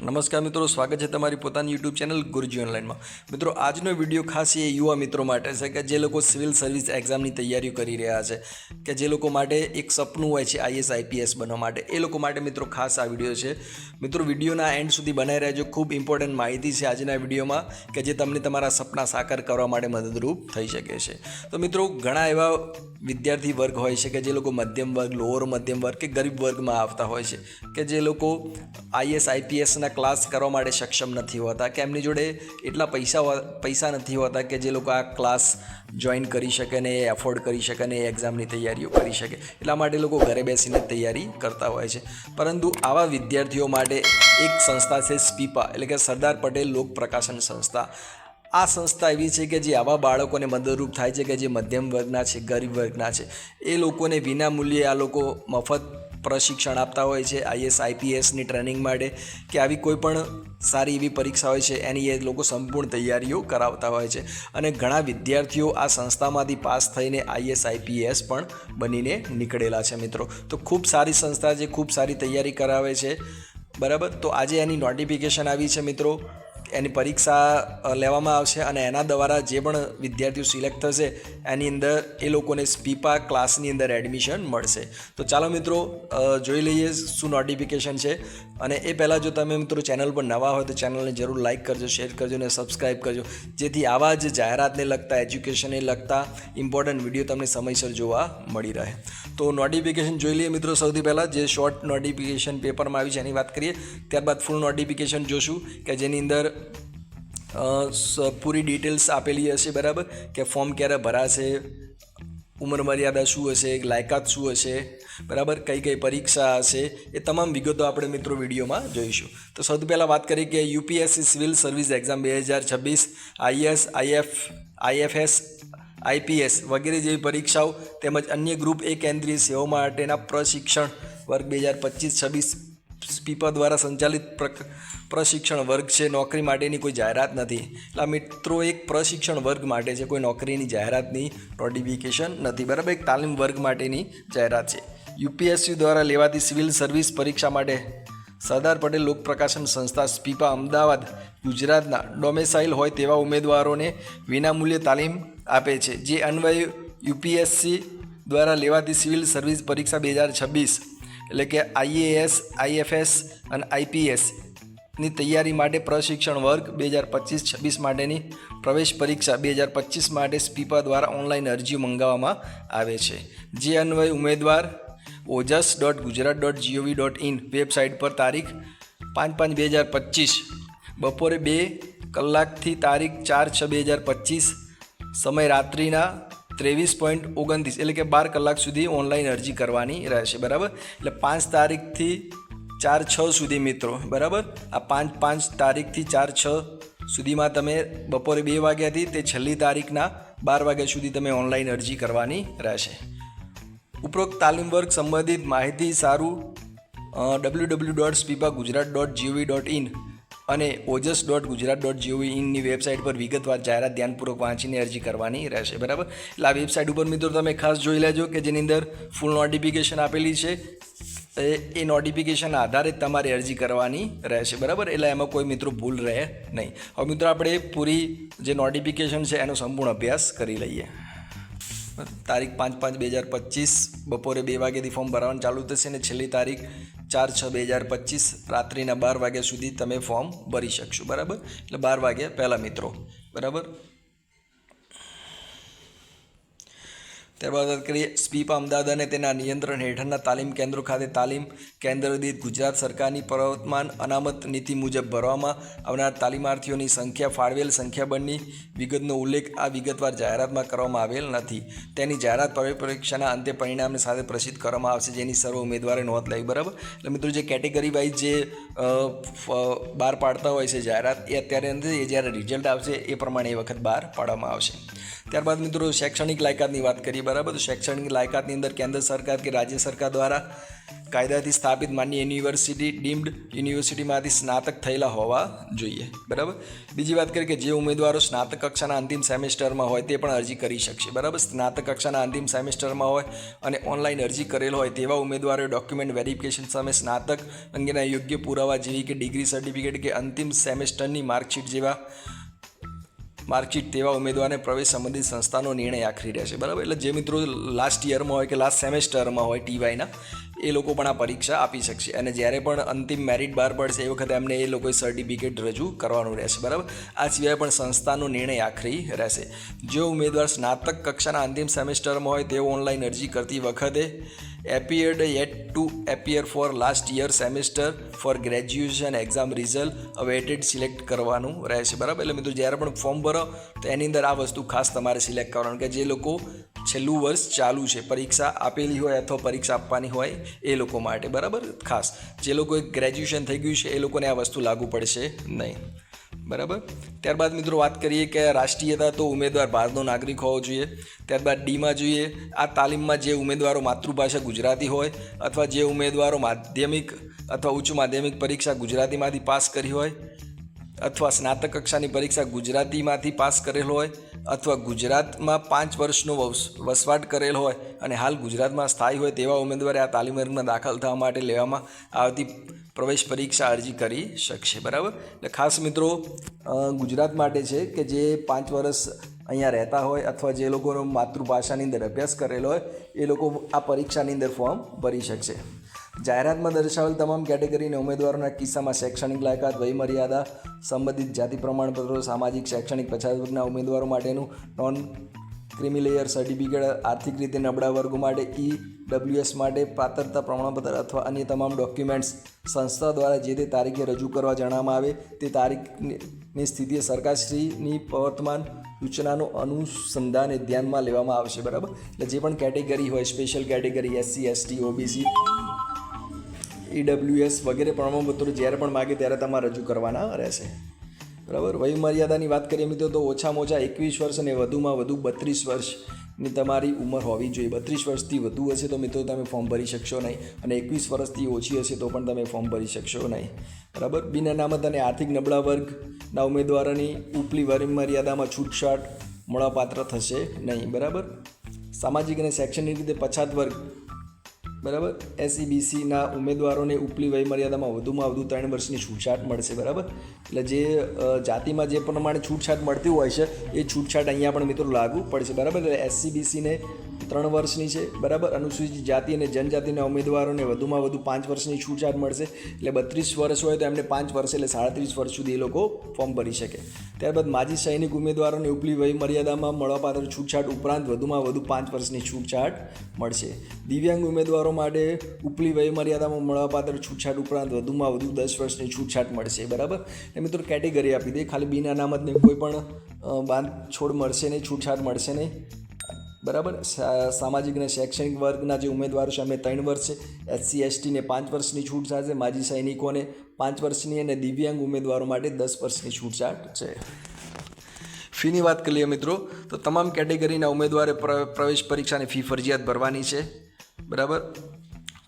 નમસ્કાર મિત્રો, સ્વાગત છે તમારી પોતાની યુટ્યુબ ચેનલ ગુરુજી ઓનલાઈનમાં. મિત્રો, આજનો વીડિયો ખાસ એ યુવા મિત્રો માટે છે કે જે લોકો સિવિલ સર્વિસ એક્ઝામની તૈયારીઓ કરી રહ્યા છે, કે જે લોકો માટે એક સપનું હોય છે આઈએસ, આઈપીએસ બનવા માટે. એ લોકો માટે મિત્રો ખાસ આ વીડિયો છે. મિત્રો, વિડીયોના એન્ડ સુધી બનાવી રહેજો. ખૂબ ઇમ્પોર્ટન્ટ માહિતી છે આજના વિડીયોમાં, કે જે તમને તમારા સપના સાકાર કરવા માટે મદદરૂપ થઈ શકે છે. તો મિત્રો, ઘણા એવા વિદ્યાર્થી વર્ગ હોય છે કે જે લોકો મધ્યમ વર્ગ લોઅર મધ્યમ વર્ગ કે ગરીબ વર્ગમાં આવતા હોય છે, કે જે લોકો આઈએસ આઈપીએસના ક્લાસ કરવા માટે સક્ષમ નથી હોતા કે એમની જોડે એટલા પૈસા પૈસા નથી હોતા કે જે લોકો આ ક્લાસ જોઈન કરી શકે ને એ એફોર્ડ કરી શકે ને એ એક્ઝામની તૈયારીઓ કરી શકે. એટલા માટે લોકો ઘરે બેસીને તૈયારી કરતા હોય છે. પરંતુ આવા વિદ્યાર્થીઓ માટે એક સંસ્થા છે સ્પીપા, એટલે કે સરદાર પટેલ લોક પ્રકાશન સંસ્થા. આ સંસ્થા એવી છે કે જે આવા બાળકોને મદદરૂપ થાય છે કે જે મધ્યમ વર્ગના છે, ગરીબ વર્ગના છે. એ લોકોને વિના મૂલ્યે આ લોકો મફત પ્રશિક્ષણ આપતા હોય છે આઈએસ આઈપીએસની ટ્રેનિંગ માટે, કે આવી કોઈ પણ સારી એવી પરીક્ષા હોય છે, એની એ લોકો સંપૂર્ણ તૈયારીઓ કરાવતા હોય છે. અને ઘણા વિદ્યાર્થીઓ આ સંસ્થામાંથી પાસ થઈને આઈએસ આઈપીએસ પણ બનીને નીકળેલા છે મિત્રો. તો ખૂબ સારી સંસ્થા છે, ખૂબ સારી તૈયારી કરાવે છે. બરાબર? તો આજે એની નોટિફિકેશન આવી છે મિત્રો. એની પરીક્ષા લેવામાં આવશે અને એના દ્વારા જે પણ વિદ્યાર્થીઓ સિલેક્ટ થશે, એની અંદર એ લોકોને સ્પીપા ક્લાસની અંદર એડમિશન મળશે. તો ચાલો મિત્રો જોઈ લઈએ શું નોટિફિકેશન છે. અને એ પહેલાં જો તમે મિત્રો ચેનલ પર નવા હોય તો ચેનલને જરૂર લાઇક કરજો શેર કરજો અને સબસ્ક્રાઇબ કરજો. જેથી આવા જ જાહેરાતને લગતા એજ્યુકેશનને લગતા ઇમ્પોર્ટન્ટ વીડિયો તમને સમયસર જોવા મળી રહે. તો નોટિફિકેશન જોઈ લઈએ મિત્રો સૌથી પહેલાં. જે શોર્ટ નોટિફિકેશન પેપરમાં આવી છે એની વાત કરીએ. ત્યારબાદ ફૂલ નોટિફિકેશન જોશું કે જેની અંદર પૂરી ડિટેલ્સ આપેલી હશે, બરાબર? કે ફોર્મ ક્યારે ભરાશે? ઉંમર મર્યાદા શું હશે લાયકાત શું હશે, બરાબર, કઈ કઈ પરીક્ષા હશે, એ તમામ વિગતો આપણે મિત્રો વિડીયોમાં જોઈશું. તો સૌથી પહેલાં વાત કરીએ કે યુપીએસસી સિવિલ સર્વિસ એક્ઝામ બે હજાર છવ્વીસ, આઈએસ, આઈએફ, આઈએફએસ, આઈપીએસ વગેરે જેવી પરીક્ષાઓ તેમજ અન્ય ગ્રુપ એ કેન્દ્રીય સેવાઓ માટેના પ્રશિક્ષણ વર્ગ બે હજાર પચીસ છવ્વીસ સ્પીપર દ્વારા સંચાલિત પ્રશિક્ષણ વર્ગ છે. નોકરી માટેની કોઈ જાહેરાત નથી. એટલે મિત્રો એક પ્રશિક્ષણ વર્ગ માટે છે. કોઈ નોકરીની જાહેરાતની નોટિફિકેશન નથી. બરાબર? એક તાલીમ વર્ગ માટેની જાહેરાત છે. યુપીએસસી દ્વારા લેવાતી સિવિલ સર્વિસ પરીક્ષા માટે સરદાર પટેલ લોક પ્રકાશન સંસ્થા સ્પીપા અમદાવાદ, ગુજરાતના ડોમેસાઇલ હોય તેવા ઉમેદવારોને વિનામૂલ્યે તાલીમ આપે છે. જે અન્વયે યુપીએસસી દ્વારા લેવાતી સિવિલ સર્વિસ પરીક્ષા બે હજાર છવ્વીસ એટલે કે આઈએએસ આઈએફએસ અને આઈપીએસની તૈયારી માટે પ્રશિક્ષણ વર્ગ બે હજાર પચીસ છવ્વીસ માટેની પ્રવેશ પરીક્ષા બે હજાર પચીસ માટે સ્પીપા દ્વારા ઓનલાઈન અરજી મંગાવવામાં આવે છે. જે અન્વયે ઉમેદવાર Ojas dot Gujarat dot GOV dot in website પર તારીખ પાંચ પાંચ બે હજાર પચીસ, બપોરે બે કલાકથી તારીખ ચાર છ બે હજાર પચીસ, સમય રાત્રિના ત્રેવીસ પોઈન્ટ ઓગણત્રીસ એટલે કે બાર કલાક સુધી ઓનલાઈન અરજી કરવાની રહેશે, બરાબર? એટલે પાંચ તારીખથી ચાર છ સુધી મિત્રો, બરાબર? આ પાંચ પાંચ તારીખથી ચાર છ સુધીમાં તમે બપોરે બે વાગ્યાથી તે છેલ્લી તારીખના બાર વાગ્યા સુધી તમે ઓનલાઈન અરજી કરવાની રહેશે. ઉપરોક્ત તાલીમ વર્ગ સંબંધિત માહિતી સારું W W dot SPIPA Gujarat dot GOV dot in અને Ojas dot Gujarat dot GOV ઇનની website પર વિગતવાર જાહેરાત ધ્યાનપૂર્વક વાંચીને અરજી કરવાની રહેશે, બરાબર? એટલે આ વેબસાઇટ ઉપર મિત્રો તમે ખાસ જોઈ લેજો કે જેની અંદર ફૂલ નોટિફિકેશન આપેલી છે, એ નોટિફિકેશન આધારે તમારે અરજી કરવાની રહેશે, બરાબર? એટલે એમાં કોઈ મિત્રો ભૂલ રહે નહીં. હવે મિત્રો આપણે પૂરી જે નોટિફિકેશન છે એનો સંપૂર્ણ અભ્યાસ કરી લઈએ. તારીખ પાંચ પાંચ બે હજાર પચીસ, બપોરે બે વાગ્યાથી ફોર્મ ભરવાનું ચાલુ થશે અને છેલ્લી તારીખ ચાર છ બે હજાર પચીસ રાત્રિના બાર વાગ્યા સુધી તમે ફોર્મ ભરી શકશો, બરાબર? એટલે બાર વાગ્યા પહેલાં મિત્રો, બરાબર? ત્યારબાદ વાત કરીએ સ્પીપ અમદાવાદ અને તેના નિયંત્રણ હેઠળના તાલીમ કેન્દ્રો ખાતે તાલીમ કેન્દ્ર દીઠ ગુજરાત સરકારની પ્રવર્તમાન અનામત નીતિ મુજબ ભરવામાં આવનાર તાલીમાર્થીઓની સંખ્યા ફાળવેલ સંખ્યાબંધની વિગતનો ઉલ્લેખ આ વિગતવાર જાહેરાતમાં કરવામાં આવેલ નથી. તેની જાહેરાત પ્રવેશ પરીક્ષાના અંતે પરિણામને સાથે પ્રસિદ્ધ કરવામાં આવશે, જેની સર્વ ઉમેદવારે નોંધ લેવી બરાબર? એટલે મિત્રો, જે કેટેગરી વાઇઝ જે બહાર પાડતા હોય છે જાહેરાત, એ અત્યારે નથી એ જ્યારે રિઝલ્ટ આવશે, એ પ્રમાણે એ વખત બહાર પાડવામાં આવશે. ત્યારબાદ મિત્રો, શૈક્ષણિક લાયકાતની વાત કરીએ બરાબર. શૈક્ષણિક લાયકાતની અંદર કેન્દ્ર સરકાર કે રાજ્ય સરકાર દ્વારા કાયદાથી સ્થાપિત માન્ય યુનિવર્સિટી, ડીમ્ડ યુનિવર્સિટીમાંથી સ્નાતક થયેલા હોવા જોઈએ. બરાબર? બીજી વાત કરીએ કે જે ઉમેદવારો સ્નાતક કક્ષાના અંતિમ સેમેસ્ટરમાં હોય તે પણ અરજી કરી શકશે. બરાબર? સ્નાતક કક્ષાના અંતિમ સેમેસ્ટરમાં હોય અને ઓનલાઈન અરજી કરેલ હોય તેવા ઉમેદવારોએ ડોક્યુમેન્ટ વેરિફિકેશન સામે સ્નાતક અંગેના યોગ્ય પુરાવા જેવી કે ડિગ્રી સર્ટિફિકેટ કે અંતિમ સેમેસ્ટરની માર્કશીટ જેવા માર્કશીટ તેવા ઉમેદવારને પ્રવેશ સંબંધિત સંસ્થાનો નિર્ણય આખરી રહેશે. બરાબર? એટલે જે મિત્રો લાસ્ટ યરમાં હોય કે લાસ્ટ સેમેસ્ટરમાં હોય ટીવાયના એ લોકો પણ આ પરીક્ષા આપી શકશે. અને જ્યારે પણ અંતિમ મેરિટ બહાર પડશે, એ વખતે એમને એ લોકોએ સર્ટિફિકેટ રજૂ કરવાનું રહેશે, બરાબર? આ સિવાય પણ સંસ્થાનો નિર્ણય આખરી રહેશે. જો ઉમેદવાર સ્નાતક કક્ષાના અંતિમ સેમેસ્ટરમાં હોય, તેઓ ઓનલાઈન અરજી કરતી વખતે appeared yet to appear for last year semester for graduation exam result awaited select કરવાનું રહેશે, બરાબર? એટલે મિત્રો, જ્યારે પણ ફોર્મ ભરો, તો એની અંદર આ વસ્તુ ખાસ તમારે સિલેક્ટ કરવાનું કે જે લોકો છેલ્લું વર્ષ ચાલુ છે. પરીક્ષા આપેલી હોય અથવા પરીક્ષા આપવાની હોય એ લોકો માટે, બરાબર? ખાસ. જે લોકોએ ગ્રેજ્યુએશન થઈ ગયું છે, એ લોકોને આ વસ્તુ લાગુ પડશે નહીં. બરાબર? ત્યારબાદ મિત્રો વાત કરીએ કે રાષ્ટ્રીયતા તો ઉમેદવાર ભારતનો નાગરિક હોવો જોઈએ. ત્યારબાદ ડીમાં જોઈએ, આ તાલીમમાં જે ઉમેદવારો માતૃભાષા ગુજરાતી હોય અથવા જે ઉમેદવારો માધ્યમિક અથવા ઉચ્ચ માધ્યમિક પરીક્ષા ગુજરાતીમાંથી પાસ કરી હોય અથવા સ્નાતક કક્ષાની પરીક્ષા ગુજરાતીમાંથી પાસ કરેલ હોય અથવા ગુજરાતમાં પાંચ વર્ષનો વસ- વસવાટ કરેલ હોય અને હાલ ગુજરાતમાં સ્થાયી હોય તેવા ઉમેદવારે આ તાલીમ વર્ગમાં દાખલ થવા માટે લેવામાં આવતી પ્રવેશ પરીક્ષા અરજી કરી શકશે. બરાબર? એટલે ખાસ મિત્રો ગુજરાત માટે છે કે જે પાંચ વર્ષ અહીંયા રહેતા હોય અથવા જે લોકોનો માતૃભાષાની અંદર અભ્યાસ કરેલો હોય એ લોકો આ પરીક્ષાની અંદર ફોર્મ ભરી શકશે. જાહેરાતમાં દર્શાવેલ તમામ કેટેગરીના ઉમેદવારોના કિસ્સામાં શૈક્ષણિક લાયકાત, વયમર્યાદા સંબંધિત જાતિ પ્રમાણપત્રો, સામાજિક, શૈક્ષણિક પછાત વર્ગના ઉમેદવારો માટેનું નોન ક્રિમિલેયર સર્ટિફિકેટ, આર્થિક રીતે નબળા વર્ગો માટે ઈ ડબલ્યુએસ માટે પાત્રતા પ્રમાણપત્ર અથવા અન્ય તમામ ડોક્યુમેન્ટ્સ સંસ્થા દ્વારા જે તે તારીખે રજૂ કરવા જણાવવામાં આવે, તે તારીખની સ્થિતિએ સરકારશ્રીની વર્તમાન સૂચનાનું અનુસંધાને ધ્યાનમાં લેવામાં આવશે, બરાબર? એટલે જે પણ કેટેગરી હોય, special category SC, ST, OBC EWS વગેરે પ્રમાણપત્રો જ્યારે પણ માગે ત્યારે તમારે રજૂ કરવાના રહેશે. બરાબર? વયમર્યાદાની વાત કરીએ મિત્રો, તો ઓછામાં ઓછા એકવીસ વર્ષ અને વધુમાં વધુ બત્રીસ વર્ષની તમારી ઉંમર હોવી જોઈએ. બત્રીસ વર્ષથી વધુ હશે તો મિત્રો તમે ફોર્મ ભરી શકશો નહીં અને એકવીસ વર્ષથી ઓછી હશે તો પણ તમે ફોર્મ ભરી શકશો નહીં. બરાબર? બિન અનામત અને આર્થિક નબળા વર્ગના ઉમેદવારોની ઉપલી વયમર્યાદામાં છૂટછાટ મળવાપાત્ર થશે નહીં. બરાબર? સામાજિક અને શૈક્ષણિક રીતે પછાત વર્ગ બરાબર? એસઈબીસીના ઉમેદવારોને ઉપલી વયમર્યાદામાં વધુમાં વધુ ત્રણ વર્ષની છૂટછાટ મળશે, બરાબર? એટલે જે જાતિમાં જે પ્રમાણે છૂટછાટ મળતી હોય છે, એ છૂટછાટ અહીંયા પણ મિત્રો લાગુ પડશે, બરાબર? એટલે એસસીબીસીને ત્રણ વર્ષની છે, બરાબર? અનુસૂચિત જાતિ અને જનજાતિના ઉમેદવારોને વધુમાં વધુ પાંચ વર્ષની છૂટછાટ મળશે. એટલે બત્રીસ વર્ષ હોય તો એમને પાંચ વર્ષ એટલે સાડત્રીસ વર્ષ સુધી એ લોકો ફોર્મ ભરી શકે. ત્યારબાદ માજી સૈનિક ઉમેદવારોને ઉપલી વય મર્યાદામાં મળવાપાત્ર છૂટછાટ ઉપરાંત વધુમાં વધુ પાંચ વર્ષની છૂટછાટ મળશે. દિવ્યાંગ ઉમેદવારો માટે ઉપલી વય મર્યાદામાં મળવાપાત્ર છૂટછાટ ઉપરાંત વધુમાં વધુ દસ વર્ષની છૂટછાટ મળશે, બરાબર? એ મિત્રો કેટેગરી આપી દે. ખાલી બિન અનામતને કોઈ પણ બાંધ છોડ મળશે નહીં, છૂટછાટ મળશે નહીં. બરાબર? સામાજિક અને શૈક્ષણિક વર્ગના જે ઉમેદવારો છે એમને ત્રણ વર્ષ એસસી એસટીને પાંચ વર્ષની છૂટછાટ છે માજી સૈનિકોને પાંચ વર્ષની અને દિવ્યાંગ ઉમેદવારો માટે દસ વર્ષની છૂટછાટ છે. ફીની વાત કરીએ મિત્રો, તો તમામ કેટેગરીના ઉમેદવારે પ્ર- પ્રવેશ પરીક્ષાની ફી ફરજિયાત ભરવાની છે. બરાબર?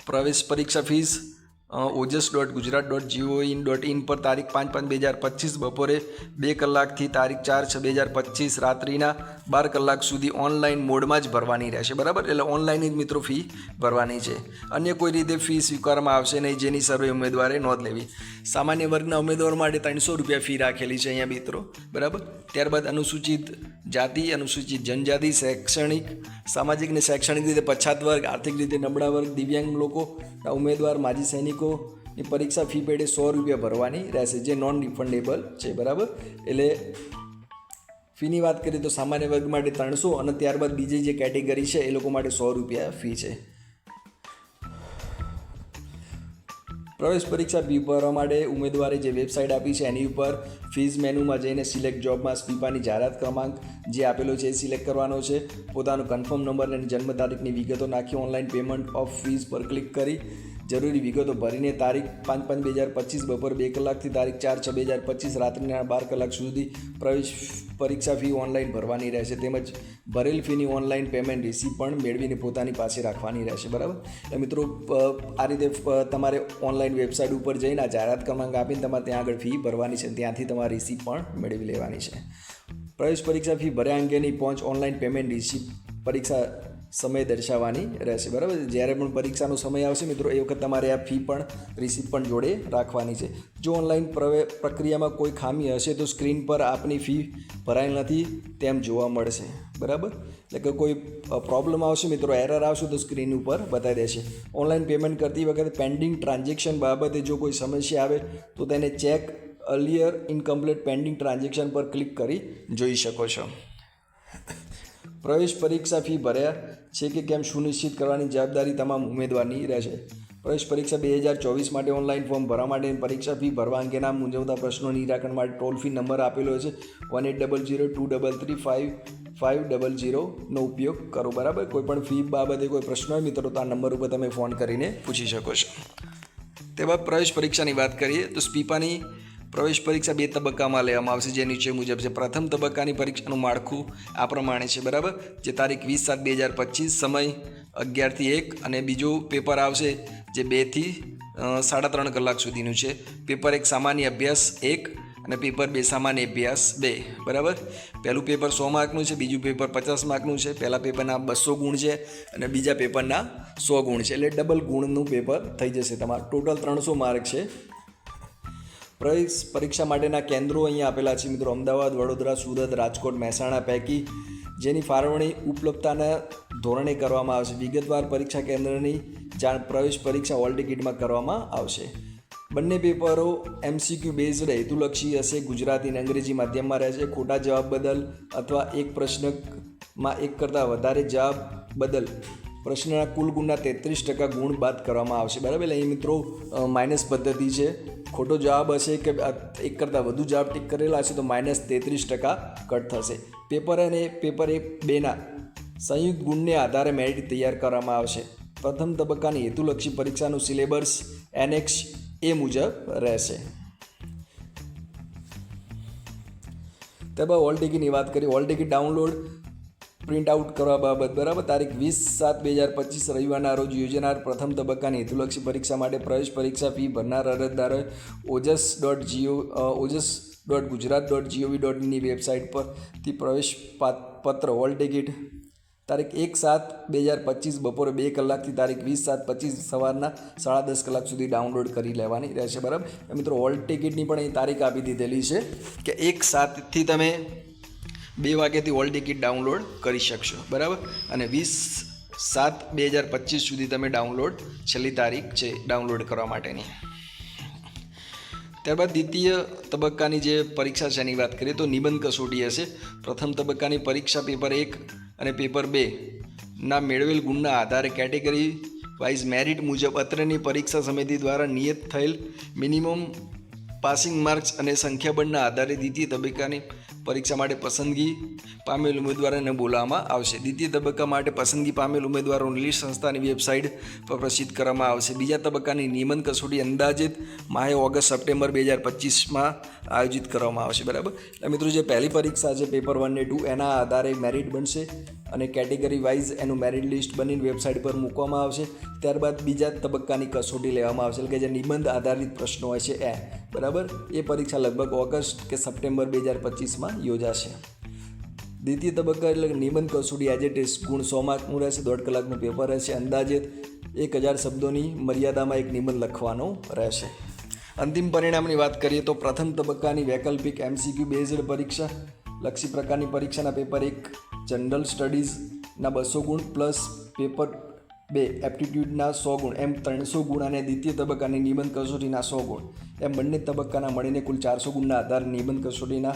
પ્રવેશ પરીક્ષા fees Ojas dot Gujarat dot GO in dot in પર તારીખ પાંચ પાંચ બે હજાર પચીસ બપોરે બે કલાકથી તારીખ ચાર છ બે હજાર પચીસ રાત્રિના બાર કલાક સુધી ઓનલાઈન મોડમાં જ ભરવાની રહેશે. બરાબર? એટલે ઓનલાઈન જ મિત્રો ફી ભરવાની છે. અન્ય કોઈ રીતે ફી સ્વીકારવામાં આવશે નહીં, જેની સર્વે ઉમેદવારે નોંધ લેવી. સામાન્ય વર્ગના ઉમેદવારો માટે ત્રણસો રૂપિયા ફી રાખેલી છે અહીંયા મિત્રો. બરાબર? ત્યારબાદ અનુસૂચિત જાતિ, અનુસૂચિત જનજાતિ, શૈક્ષણિક, સામાજિક અને શૈક્ષણિક રીતે પછાત વર્ગ, આર્થિક રીતે નબળા વર્ગ, દિવ્યાંગ લોકો, ઉમેદવાર, માજી સૈનિકોની પરીક્ષા ફી પેટે સો રૂપિયા ભરવાની રહેશે, જે નોન રિફંડેબલ છે, બરાબર? એટલે ફીની વાત કરીએ તો સામાન્ય વર્ગ માટે ત્રણસો અને ત્યારબાદ બીજી જે કેટેગરી છે, એ લોકો માટે સો રૂપિયા ફી છે. પ્રવેશ પરીક્ષા ફી ભરવા માટે ઉમેદવારે જે વેબસાઇટ આપી છે, એની ઉપર ફીઝ મેનુમાં જઈને સિલેક્ટ જોબમાં સ્પીપાની જાહેરાત ક્રમાંક જે આપેલો છે, એ સિલેક્ટ કરવાનો છે. પોતાનો કન્ફર્મ નંબર અને જન્મ તારીખની વિગતો નાખી ઓનલાઈન પેમેન્ટ ઓફ ફીઝ પર ક્લિક કરી જરૂરી વિગતો ભરીને તારીખ પાંચ પાંચ બે હજાર પચીસ, બપોર બે કલાકથી તારીખ ચાર છ બે હજાર પચીસ, રાત્રિના બાર કલાક સુધી પ્રવેશ પરીક્ષા ફી ઓનલાઈન ભરવાની રહેશે. તેમજ ભરેલ ફીની ઓનલાઈન પેમેન્ટ રિસીપ પણ મેળવીને પોતાની પાસે રાખવાની રહેશે. બરાબર? એટલે મિત્રો આ રીતે તમારે ઓનલાઈન વેબસાઇટ ઉપર જઈને આ જાહેરાત ક્રમાંક આપીને તમારે ત્યાં આગળ ફી ભરવાની છે. ત્યાંથી તમારે રિસીપ પણ મેળવી લેવાની છે. પ્રવેશ પરીક્ષા ફી ભર્યા અંગેની પહોંચ ઓનલાઈન પેમેન્ટ રિસીપ પરીક્ષા સમય દર્શાવવાની રહેશે, બરાબર? જ્યારે પણ પરીક્ષાનો સમય આવશે, મિત્રો, એ વખત તમારે આ ફી પણ રિસીપ પણ જોડે રાખવાની છે. જો ઓનલાઈન પ્રક્રિયામાં કોઈ ખામી હશે, તો સ્ક્રીન પર આપની ફી ભરાયેલ નથી, તેમ જોવા મળશે, બરાબર? એટલે કે કોઈ પ્રોબ્લેમ આવશે, મિત્રો એરર આવશે, તો સ્ક્રીન ઉપર બતાવી દેશે. ઓનલાઈન પેમેન્ટ કરતી વખતે પેન્ડિંગ ટ્રાન્ઝેક્શન બાબતે જો કોઈ સમસ્યા આવે, તો તેને check earlier incomplete pending transaction પર ક્લિક કરી જોઈ શકો છો. પ્રવેશ પરીક્ષા ફી ભર્યા છે કે કેમ સુનિશ્ચિત કરવાની જવાબદારી તમામ ઉમેદવારની રહેશે પ્રવેશ પરીક્ષા બે હજાર ચોવીસ માટે ઓનલાઈન ફોર્મ ભરવા માટે પરીક્ષા ફી ભરવા અંગેના મૂંઝવતા પ્રશ્નો નિરાકરણ માટે ટોલ ફ્રી નંબર આપેલો છે. One eight double zero two double three five five double ઝીરોનો ઉપયોગ કરો. બરાબર? કોઈપણ ફી બાબતે કોઈ પ્રશ્ન હોય મિત્રો, તો આ નંબર ઉપર તમે ફોન કરીને પૂછી શકો છો. તે બાદ પ્રવેશ પરીક્ષાની વાત કરીએ, તો સ્પીપાની પ્રવેશ પરીક્ષા બે તબક્કામાં લેવામાં આવશે, જે નીચે મુજબ છે. પ્રથમ તબક્કાની પરીક્ષાનું માળખું આ પ્રમાણે છે, બરાબર? જે તારીખ વીસ સાત બે હજાર પચીસ, સમય અગિયારથી એક, અને બીજું પેપર આવશે જે બેથી સાડા ત્રણ કલાક સુધીનું છે. પેપર એક સામાન્ય અભ્યાસ એક, અને પેપર બે સામાન્ય અભ્યાસ બે, બરાબર? પહેલું પેપર સો માર્કનું છે, બીજું પેપર પચાસ માર્કનું છે. પહેલાં પેપરના બસો ગુણ છે, અને બીજા પેપરના સો ગુણ છે. એટલે ડબલ ગુણનું પેપર થઈ જશે તમારું. ટોટલ ત્રણસો માર્ક છે. પ્રવેશ પરીક્ષા માટેના કેન્દ્રો અહીંયા આપેલા છે. મિત્રો, અમદાવાદ, વડોદરા, સુરત, રાજકોટ, મહેસાણા પૈકી જેની ફાળવણી ઉપલબ્ધતાના ધોરણે કરવામાં આવશે. વિગતવાર પરીક્ષા કેન્દ્રની જાણ પ્રવેશ પરીક્ષા હોલ ટિકિટમાં કરવામાં આવશે. બંને પેપરો એમસીક્યુ બેઝડ, હેતુલક્ષી હશે. ગુજરાતી અને અંગ્રેજી માધ્યમમાં રહેશે. ખોટા જવાબ બદલ અથવા એક પ્રશ્નમાં એક કરતાં વધારે જવાબ બદલ પ્રશ્નના કુલ ગુણના તેત્રીસ ટકા ગુણ બાદ કરવામાં આવશે. બરાબર? એટલે અહીં મિત્રો માઇનસ પદ્ધતિ છે. ખોટો જવાબ હશે કે એક કરતાં વધુ જવાબ ટીક કરેલા હશે તો માઇનસ તેત્રીસ ટકા કટ થશે. પેપર અને પેપર એક બેના સંયુક્ત ગુણને આધારે મેરિટ તૈયાર કરવામાં આવશે. પ્રથમ તબક્કાની હેતુલક્ષી પરીક્ષાનું સિલેબસ એનેક્સ એ મુજબ રહેશે. ત્યારબાદ હોલ ટિકિટની વાત કરીએ. Hall ticket download print out કરવા બાબત, બરાબર? તારીખ વીસ સાત બે હજાર પચીસ રવિવારના રોજ યોજાનાર પ્રથમ તબક્કાની હેતુલક્ષી પરીક્ષા માટે પ્રવેશ પરીક્ષા ફી ભરનાર અરજદારોએ Ojas dot GO Ojas dot Gujarat dot GOV dot ઇનની website પરથી પ્રવેશ પત્ર હોલ ટિકિટ. તારીખ એક સાત બે હજાર પચીસ બપોરે બે કલાકથી તારીખ વીસ સાત પચીસ સવારના સાડા દસ કલાક સુધી ડાઉનલોડ કરી લેવાની રહેશે, બરાબર? મિત્રો હોલ ટિકિટની પણ અહીં તારીખ આપી દીધેલી છે કે એક સાતથી તમે બે વાગ્યાથી ઓલ ટિકિટ ડાઉનલોડ કરી શકશો, બરાબર? અને વીસ સાત બે હજાર પચીસ સુધી તમે ડાઉનલોડ છેલ્લી તારીખ છે ડાઉનલોડ કરવા માટેની. ત્યારબાદ દ્વિતીય તબક્કાની જે પરીક્ષા છે, એની વાત કરીએ તો નિબંધ કસોટી હશે. પ્રથમ તબક્કાની પરીક્ષા પેપર એક અને પેપર બે ના મેળવેલ ગુણના આધારે કેટેગરી વાઇઝ મેરિટ મુજબ અત્રેની પરીક્ષા સમિતિ દ્વારા નિયત થયેલ મિનિમમ પાસિંગ માર્ક્સ અને સંખ્યાબળના આધારે દ્વિતીય તબક્કાની પરીક્ષા માટે પસંદગી પામેલ ઉમેદવારોને બોલાવવામાં આવશે. દ્વિતીય તબક્કા માટે પસંદગી પામેલ ઉમેદવારોની લિસ્ટ સંસ્થાની વેબસાઇટ પર પ્રસિદ્ધ કરવામાં આવશે. બીજા તબક્કાની નિયમન કસોટી અંદાજિત માહે ઓગસ્ટ સપ્ટેમ્બર બે હજાર પચીસમાં આયોજિત કરવામાં આવશે. બરાબર? એટલે મિત્રો, જે પહેલી પરીક્ષા છે, પેપર વન ને ટુ, એના આધારે મેરિટ બનશે અને કેટેગરી વાઇઝ એનું મેરિટ લિસ્ટ બનીને વેબસાઇટ પર મૂકવામાં આવશે. ત્યારબાદ બીજા તબક્કાની કસોટી લેવામાં આવશે. એટલે કે જે નિબંધ આધારિત પ્રશ્નો હોય છે એ. બરાબર? એ પરીક્ષા લગભગ ઓગસ્ટ કે સપ્ટેમ્બર બે હજાર પચીસમાં યોજાશે. દ્વિતીય તબક્કા એટલે નિબંધ કસોટી આજે ટેસ્ટ ગુણ સો માર્કનું રહેશે, દોઢ કલાકનું પેપર રહેશે. અંદાજિત એક હજાર શબ્દોની મર્યાદામાં એક નિબંધ લખવાનો રહેશે. અંતિમ પરિણામની વાત કરીએ તો પ્રથમ તબક્કાની વૈકલ્પિક એમસીક્યુ બેઝડ પરીક્ષા, લક્ષી પ્રકારની પરીક્ષાના પેપર એક, જનરલ સ્ટડીઝના બસો ગુણ, પ્લસ પેપર બે, એપ્ટિટ્યૂડના સો ગુણ, એમ ત્રણસો ગુણ અને દ્વિતીય તબક્કાની નિબંધ કસોટીના સો ગુણ. એમ બંને તબક્કાના મળીને કુલ ચારસો ગુણના આધારે નિબંધ કસોટીના,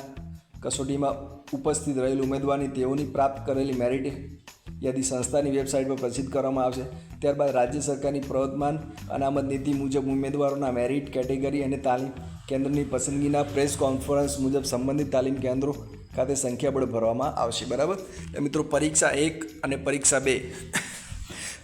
કસોટીમાં ઉપસ્થિત રહેલ ઉમેદવારની તેઓની પ્રાપ્ત કરેલી મેરિટ યાદી સંસ્થાની વેબસાઇટ પર પ્રસિદ્ધ કરવામાં આવશે. ત્યારબાદ રાજ્ય સરકારની પ્રવર્તમાન અનામત નીતિ મુજબ ઉમેદવારોના મેરિટ કેટેગરી અને તાલીમ કેન્દ્રની પસંદગીના પ્રેસ કોન્ફરન્સ મુજબ સંબંધિત તાલીમ કેન્દ્રો ખાતે સંખ્યાબળ ભરવામાં આવશે. બરાબર? મિત્રો, પરીક્ષા એક અને પરીક્ષા બે.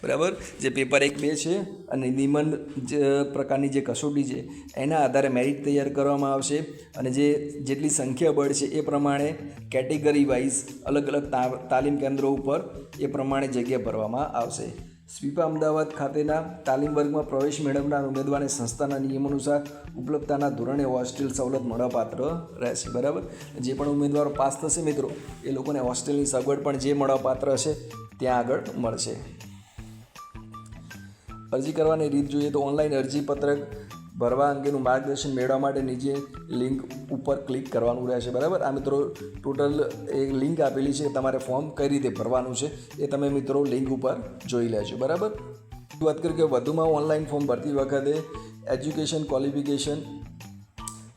બરાબર? જે પેપર એક બે છે અને નિમન જે પ્રકારની જે કસોટી છે, એના આધારે મેરિટ તૈયાર કરવામાં આવશે અને જે જેટલી સંખ્યા બળ છે એ પ્રમાણે કેટેગરી વાઇઝ અલગ અલગ તાલીમ કેન્દ્રો ઉપર એ પ્રમાણે જગ્યા ભરવામાં આવશે. સ્વીપા અમદાવાદ ખાતેના તાલીમ વર્ગમાં પ્રવેશ મેળવનાર ઉમેદવારને સંસ્થાના નિયમ અનુસાર ઉપલબ્ધતાના ધોરણે હોસ્ટેલ સવલત મળવાપાત્ર રહેશે, બરાબર? જે પણ ઉમેદવારો પાસ થશે મિત્રો, એ લોકોને હોસ્ટેલની સગવડ પણ જે મળવાપાત્ર હશે, ત્યાં આગળ મળશે. અરજી કરવાની રીત જોઈએ તો ઓનલાઈન અરજીપત્રક ભરવા અંગેનું માર્ગદર્શન મેળવવા માટે નીચે લિંક ઉપર ક્લિક કરવાનું રહેશે. બરાબર? આ મિત્રો ટોટલ એ લિંક આપેલી છે, તમારે ફોર્મ કઈ રીતે ભરવાનું છે એ તમે મિત્રો લિંક ઉપર જોઈ લેજો. બરાબર? વાત કરીએ કે વધુમાં ઓનલાઈન ફોર્મ ભરતી વખતે એજ્યુકેશન ક્વોલિફિકેશન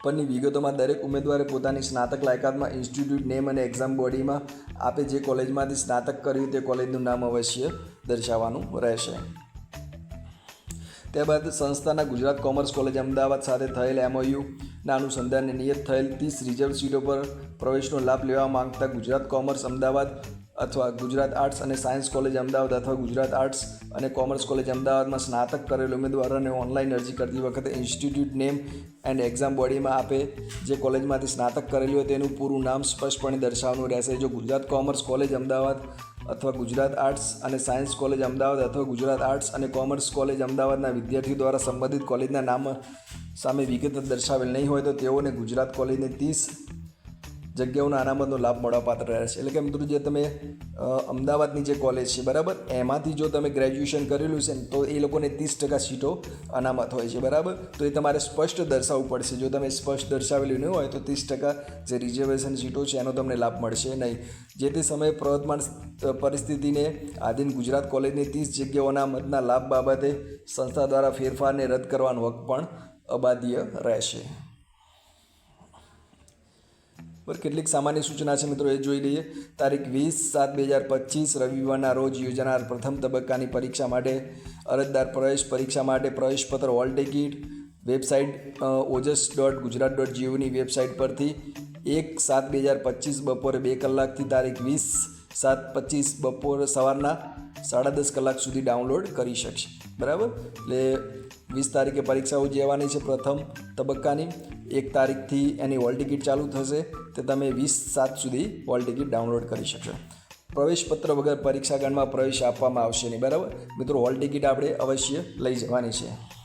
પરની વિગતોમાં દરેક ઉમેદવારે પોતાની સ્નાતક લાયકાતમાં ઇન્સ્ટિટ્યૂટ, નેમ અને એક્ઝામ બોડીમાં આપે જે કોલેજમાંથી સ્નાતક કર્યું તે કોલેજનું નામ અવશ્ય દર્શાવવાનું રહેશે. ત્યારબાદ સંસ્થાના ગુજરાત કોમર્સ કોલેજ અમદાવાદ સાથે થયેલ એમઓયુના અનુસંધાને નિયત થયેલ ત્રીસ રિઝર્વ સીટો પર પ્રવેશનો લાભ લેવા માંગતા ગુજરાત કોમર્સ અમદાવાદ અથવા ગુજરાત આર્ટ્સ અને સાયન્સ કોલેજ અમદાવાદ અથવા ગુજરાત આર્ટ્સ અને કોમર્સ કોલેજ અમદાવાદમાં સ્નાતક કરેલ ઉમેદવારોને ઓનલાઈન અરજી કરતી વખતે ઇન્સ્ટિટ્યૂટ નેમ એન્ડ એક્ઝામ બોડીમાં આપે. જે કોલેજમાંથી સ્નાતક કરેલું હોય તેનું પૂરું નામ સ્પષ્ટપણે દર્શાવવાનું રહેશે. જો ગુજરાત કોમર્સ કોલેજ અમદાવાદ અથવા ગુજરાત આર્ટ્સ અને સાયન્સ કોલેજ અમદાવાદ અથવા ગુજરાત આર્ટ્સ અને કોમર્સ કોલેજ અમદાવાદના વિદ્યાર્થીઓ દ્વારા સંબંધિત કોલેજના નામ સામે વિગત દર્શાવેલ નહીં હોય તો તેઓને ગુજરાત કોલેજની ત્રીસ જગ્યાઓના અનામતનો લાભ મળવાપાત્ર રહેશે એટલે કે મિત્રો જે તમે અમદાવાદની જે કોલેજ છે, બરાબર? એમાંથી જો તમે ગ્રેજ્યુએશન કરેલું છે તો એ લોકોને ત્રીસ ટકા સીટો અનામત હોય છે, બરાબર? તો એ તમારે સ્પષ્ટ દર્શાવવું પડશે. જો તમે સ્પષ્ટ દર્શાવેલું નહીં હોય, તો ત્રીસ ટકા જે રિઝર્વેશન સીટો છે, એનો તમને લાભ મળશે નહીં. જે તે સમયે પ્રવર્તમાન પરિસ્થિતિને આધીન ગુજરાત કોલેજની ત્રીસ જગ્યાઓના મતના લાભ બાબતે સંસ્થા દ્વારા ફેરફારને રદ કરવાનો હક પણ અબાધ્ય રહેશે. પર કેટલીક સામાન્ય સૂચના છે મિત્રો, એ જોઈ લઈએ. તારીખ વીસ સાત બે હજાર પચીસ, રવિવારના રોજ યોજાનાર પ્રથમ તબક્કાની પરીક્ષા માટે અરજદાર પ્રવેશ પરીક્ષા માટે પ્રવેશપત્ર hall ticket, website Ojas dot Gujarat dot જીઓની website પરથી એક સાત બે હજાર પચીસ બપોરે બે કલાકથી તારીખ વીસ સાત પચીસ બપોર સવારના સાડા દસ કલાક સુધી ડાઉનલોડ કરી શકશે. બરાબર? એટલે વીસ તારીખે પરીક્ષાઓ જેવાની છે પ્રથમ તબક્કાની, એક તારીખથી એની હોલ ટિકિટ ચાલુ થશે, તે તમે વીસ સાત સુધી હોલ ટિકિટ ડાઉનલોડ કરી શકશો. પ્રવેશપત્ર વગર પરીક્ષાગણમાં પ્રવેશ આપવામાં આવશે નહીં, બરાબર? મિત્રો હોલ ટિકિટ આપણે અવશ્ય લઈ જવાની છે.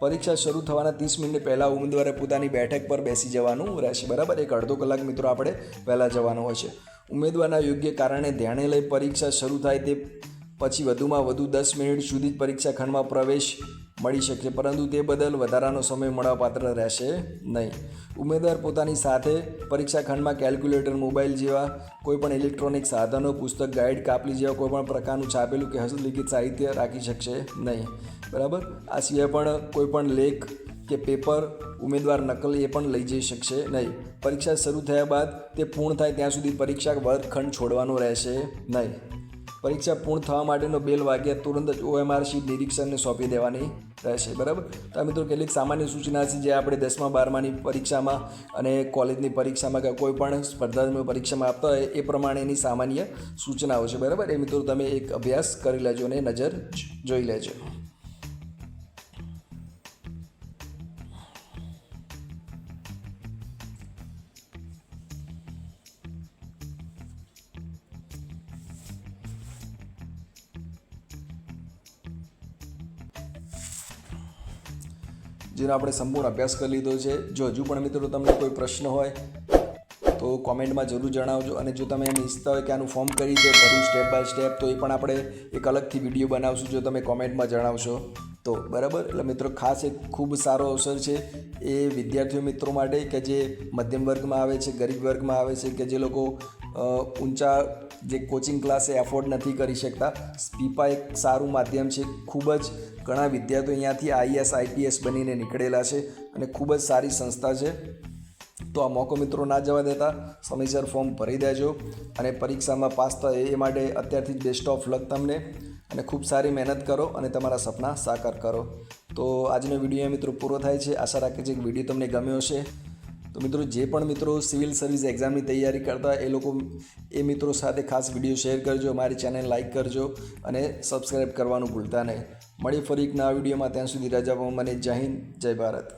પરીક્ષા શરૂ થવાના ત્રીસ મિનિટ પહેલાં ઉમેદવારે પોતાની બેઠક પર બેસી જવાનું રહેશે, બરાબર? એક અડધો કલાક મિત્રો આપણે પહેલાં જવાનું હોય છે. ઉમેદવારના યોગ્ય કારણે ધ્યાને લઈ પરીક્ષા શરૂ થાય તે પછી વધુમાં વધુ દસ મિનિટ સુધી જ પરીક્ષા ખંડમાં પ્રવેશ મળી શકશે. પરંતુ તે બદલ વધારાનો સમય મળવાપાત્ર રહેશે નહીં. ઉમેદવાર પોતાની સાથે પરીક્ષા ખંડમાં કેલ્ક્યુલેટર, મોબાઈલ જેવા કોઈપણ ઇલેક્ટ્રોનિક સાધનો, પુસ્તક, ગાઈડ, કાપલી જેવા કોઈપણ પ્રકારનું છાપેલું કે હસ્તલિખિત સાહિત્ય રાખી શકશે નહીં. બરાબર? આ સિવાય પણ કોઈપણ લેખ કે પેપર ઉમેદવાર નકલ એ પણ લઈ જઈ શકશે નહીં. પરીક્ષા શરૂ થયા બાદ તે પૂર્ણ થાય ત્યાં સુધી પરીક્ષા વર્ગખંડ છોડવાનો રહેશે નહીં. પરીક્ષા પૂર્ણ થવા માટેનો બેલ વાગ્યા તુરંત જ ઓએમઆર શીટ નિરીક્ષણને સોંપી દેવાની રહેશે, બરાબર? તો મિત્રો કેટલીક સામાન્ય સૂચના છે જે આપણે દસમા, બારમાની પરીક્ષામાં અને કોલેજની પરીક્ષામાં કે કોઈ પણ સ્પર્ધાત્મક પરીક્ષામાં આપતા હોય એ પ્રમાણેની સામાન્ય સૂચનાઓ છે, બરાબર? એ મિત્રો તમે એક અભ્યાસ કરી લેજો અને નજર જોઈ લેજો. જેનો આપણે સંપૂર્ણ અભ્યાસ કરી લીધો છે. જો હજુ પણ મિત્રો તમને કોઈ પ્રશ્ન હોય, તો કોમેન્ટમાં જરૂર જણાવજો. અને જો તમે એમ ઈચ્છતા હોય કે આનું ફોર્મ કરી રીતે ભરવું સ્ટેપ બાય સ્ટેપ તો એ પણ આપણે એક અલગથી વીડિયો બનાવશું જો તમે કોમેન્ટમાં જણાવશો. તો બરાબર? એટલે મિત્રો, ખાસ એક ખૂબ સારો અવસર છે એ વિદ્યાર્થીઓ મિત્રો માટે કે જે મધ્યમ વર્ગમાં આવે છે, ગરીબ વર્ગમાં આવે છે, કે જે લોકો ઊંચા જે કોચિંગ ક્લાસ એફોર્ડ નથી કરી શકતા. સ્પીપા એક સારું માધ્યમ છે. ખૂબ જ ઘણા વિદ્યાર્થીઓ અહીંયાથી આઈએસ આઈપીએસ બનીને નીકળેલા છે અને ખૂબ જ સારી સંસ્થા છે. તો આ મોકો મિત્રો ના જવા દેતા, સમયસર ફોર્મ ભરી દેજો અને પરીક્ષામાં પાસ થાય એ માટે અત્યારથી જ બેસ્ટ ઓફ લક તમને અને ખૂબ સારી મહેનત કરો અને તમારા સપના સાકાર કરો. તો આજનો વીડિયો મિત્રો પૂરો થાય છે. આશા રાખે છે કે વીડિયો તમને ગમ્યો હશે. તો મિત્રો, જે પણ મિત્રો સિવિલ સર્વિસ એક્ઝામની તૈયારી કરતા એ લોકો એ મિત્રો સાથે ખાસ વીડિયો શેર કરજો મારી ચેનલ લાઇક કરજો અને સબસ્ક્રાઈબ કરવાનું ભૂલતા નહીં. મળી ફરી એક નવા વિડીયોમાં, ત્યાં સુધી રજા મને જય હિન્દ, જય ભારત.